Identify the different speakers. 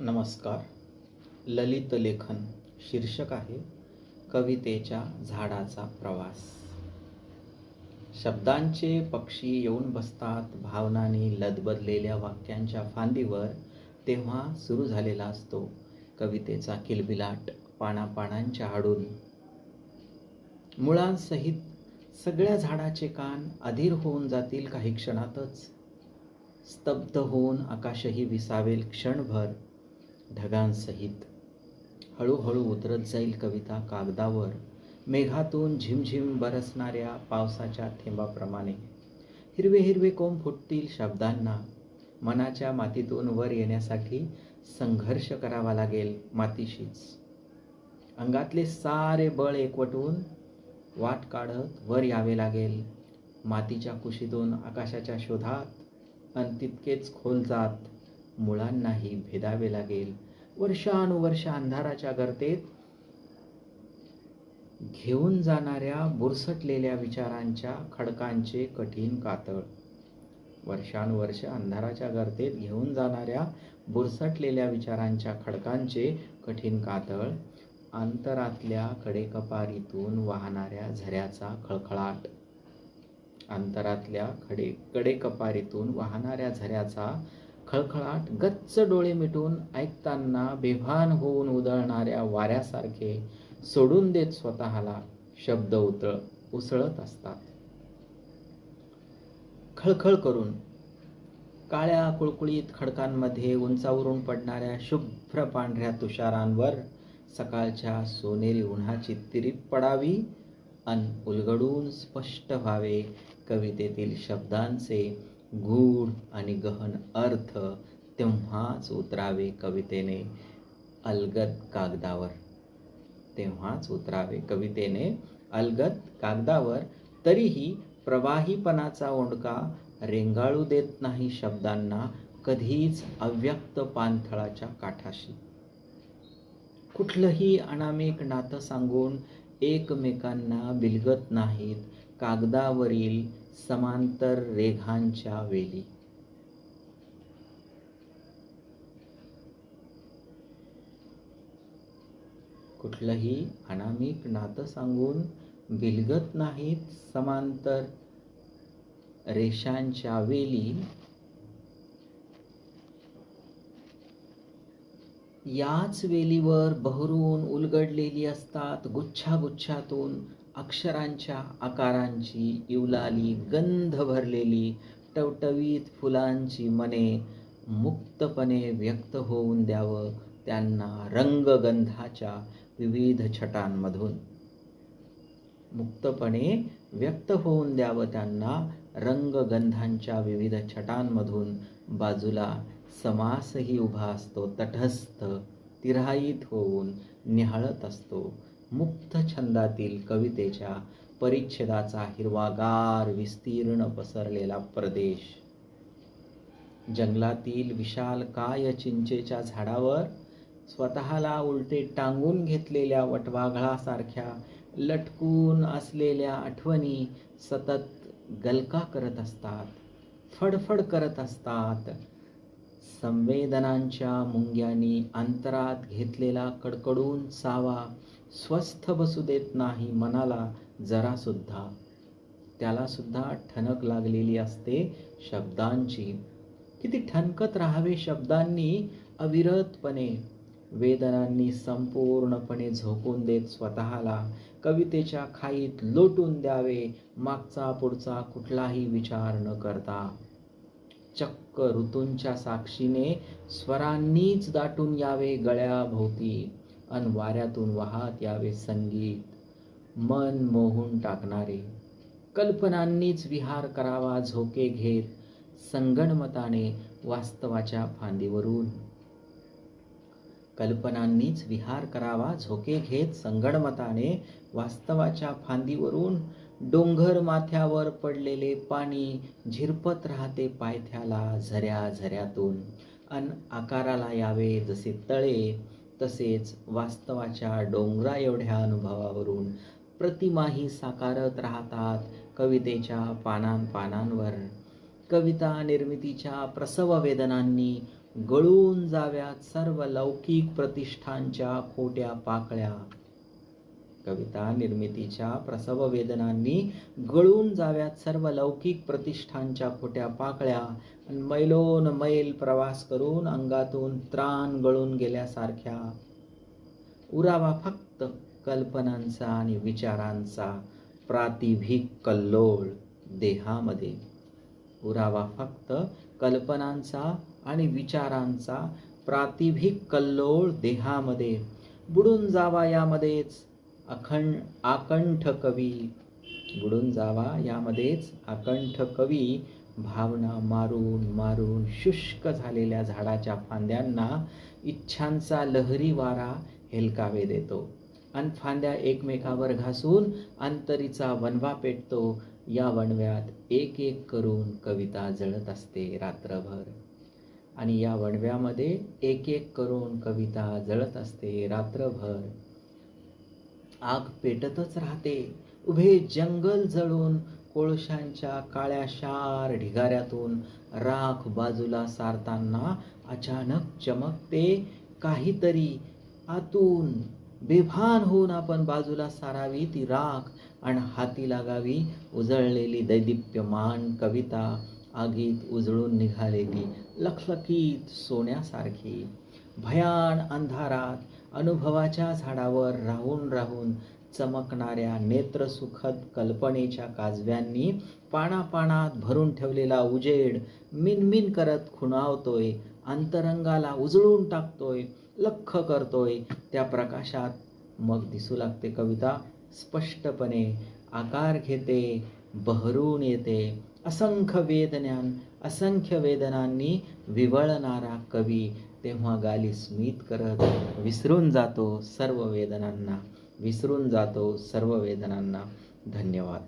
Speaker 1: नमस्कार. ललित लेखन शीर्षक आहे कवितेच्या झाडाचा प्रवास. शब्दांचे पक्षी येऊन बसतात भावनांनी लदबदलेल्या वाक्यांच्या फांदीवर तेव्हा सुरू झालेला असतो कवितेचा किलबिलाट पानापानांच्या आडून मुळांसहित सगळ्या झाडाचे कान अधीर होऊन जातील काही क्षणातच. स्तब्ध होऊन आकाशही विसावेल क्षणभर ढगांसहित. हळूहळू उतरत जाईल कविता कागदावर. मेघातून झिमझिम बरसणाऱ्या पावसाच्या थेंबाप्रमाणे. हिरवे हिरवे कोंब फुटतील शब्दांना. मनाच्या मातीतून वर येण्यासाठी संघर्ष करावा लागेल मातीशीच. अंगातले सारे बळ एकवटून वाट काढत वर यावे लागेल. मातीच्या कुशीतून आकाशाच्या शोधात अन तितकेच खोल जात मुळांनाही भेदावे लागेल. वर्षानुवर्ष अंधाराच्या गर्तेत घेऊन जाणाऱ्या बुरसटलेल्या विचारांच्या खडकांचे कठीण कातळ. वर्षानुवर्ष अंधाराच्या गर्तेत घेऊन जाणाऱ्या बुरसटलेल्या विचारांच्या खडकांचे कठीण कातळ. अंतरातल्या कडेकपारीतून वाहणाऱ्या झऱ्याचा खळखळाट. अंतरातल्या खडे कडेकपारीतून वाहणाऱ्या झऱ्याचा खळखळाट गच्च डोळे मिटून ऐकताना बेभान होऊन उधळणाऱ्या वाऱ्यासारखे सोडून देत स्वतःला शब्द उतळ उसळत असतात. खळखळ करून काळ्या कुळकुळीत खडकांमध्ये उंचावरून पडणाऱ्या शुभ्र पांढऱ्या तुषारांवर सकाळच्या सोनेरी उन्हाची तिरीप पडावी अन उलगडून स्पष्ट व्हावे कवितेतील शब्दांचे गूढ आणि गहन अर्थ तेव्हाच उतरावे कवितेने अलगद कागदावर. तेव्हाच उतरावे कवितेने अलगद कागदावर. तरीही प्रवाहीपणाचा ओंडका रेंगाळू देत नाही शब्दांना कधीच अव्यक्त पाणथळाच्या काठाशी. कुठलंही अनामिक नातं सांगून एकमेकांना बिलगत नाहीत. कागदावरील समांतर रेघांच्या वेली. कुठलंही अनामिक नातं सांगून बिलगत नाहीत समांतर रेषांच्या वेली. याच वेलीवर बहरून उलगडलेली असतात गुच्छा गुच्छातून अक्षरांच्या आकारांची इवलाली गंध भरलेली टवटवीत फुलांची मने मुक्तपणे व्यक्त होऊन द्यावं त्यांना रंगगंधाच्या विविध छटांमधून. मुक्तपणे व्यक्त होऊन द्यावं त्यांना रंगगंधांच्या विविध छटांमधून. बाजूला समासही उभा असतो तटस्थ तिराईत होऊन निहाळत असतो. मुक्त छंदातील कवितेच्या परिच्छेदाचा हिरवागार विस्तीर्ण पसरलेला प्रदेश. जंगलातील विशाल काय चिंचेच्या झाडावर? स्वतःला उलटे टांगून घेतलेल्या वटवाघळासारख्या लटकून असलेल्या आठवणी सतत गलका करत असतात फडफड करत असतात. संवेदनांच्या मुंग्यांनी अंतरात घेतलेला कडकडून सावा स्वस्थ बसू देत नाही मनाला जरासुद्धा. त्यालासुद्धा ठणक लागलेली असते शब्दांची. किती ठणकत राहावे शब्दांनी अविरतपणे. वेदनांनी संपूर्णपणे झोकून देत स्वतःला. कवितेच्या खाईत लोटून द्यावे. मागचा पुढचा कुठलाही विचार न करता. चक्क ऋतूंच्या साक्षीने स्वरांनीच दाटून यावे गळ्याभोवती. अन वाऱ्यातून वाहत यावे संगीत. मन मोहून टाकणारे. कल्पनांनीच विहार करावा झोके घेत. संगणमताने वास्तवाच्या फांदीवरून. कल्पनांनीच विहार करावा झोके घेत. संगणमताने वास्तवाच्या फांदीवरून. डोंगर माथ्यावर पडलेले पाणी झिरपत राहते पायथ्याला झऱ्या झऱ्यातून. अन आकाराला यावे जसे तळे. तसेच वास्तवाच्या डोंगरा एवढ्या अनुभवावरून प्रतिमाही साकारत राहतात कवितेच्या पानांपानांवर. कविता निर्मितीच्या प्रसव वेदनांनी गळून जाव्यात सर्व लौकिक प्रतिष्ठांच्या खोट्या पाकळ्या. कविता निर्मितीच्या प्रसव वेदनांनी गळून जाव्यात सर्व लौकिक प्रतिष्ठांच्या खोट्या पाकळ्या. मैलोन मैल प्रवास करून अंगातून त्राण गळून गेल्यासारख्या. उरावा फक्त कल्पनांचा आणि विचारांचा. प्रातिभिक कल्लोळ देहामध्ये. उरावा फक्त कल्पनांचा आणि विचारांचा. प्रातिभिक कल्लोळ देहामध्ये. बुडून जावा यामध्येच. अखंड आकंठ कवी बुडून जावा यामध्येच. आकंठ कवी भावना मारून मारून शुष्क झालेल्या झाडाच्या फांद्यांना इच्छांचा लहरी वारा हेलकावे देतो. आणि फांद्या एकमेकावर घासून अंतरीचा वनवा पेटतो. या वणव्यात एक एक करून कविता जळत असते रात्रभर. आणि या वणव्यामध्ये एक एक करून कविता जळत असते रात्रभर. आग पेटतच राहते. उभे जंगल जळून कोळशांच्या काळ्या शार ढिगाऱ्यातून राख बाजूला सारताना अचानक चमकते. काहीतरी आतून बेभान होऊन आपण बाजूला सारावी ती राख आणि हाती लागावी. उजळलेली दैदिप्यमान कविता आगीत उजळून निघालेली लखलखीत सोन्यासारखी. भयान अंधारात अनुभवाच्या झाडावर राहून राहून चमकणाऱ्या नेत्रसुखद कल्पनेच्या काजव्यांनी पानापानात भरून ठेवलेला उजेड मिनमिन करत खुणावतोय अंतरंगाला उजळून टाकतोय लख करतोय. त्या प्रकाशात मग दिसू लागते कविता स्पष्टपणे आकार घेते बहरून येते. असंख्य वेदनां असंख्य वेदनांनी विवळणारा कवी तेव्हा गाली स्मित करत विसरून जातो सर्व वेदनांना. विसरून जातो सर्व वेदनांना. धन्यवाद.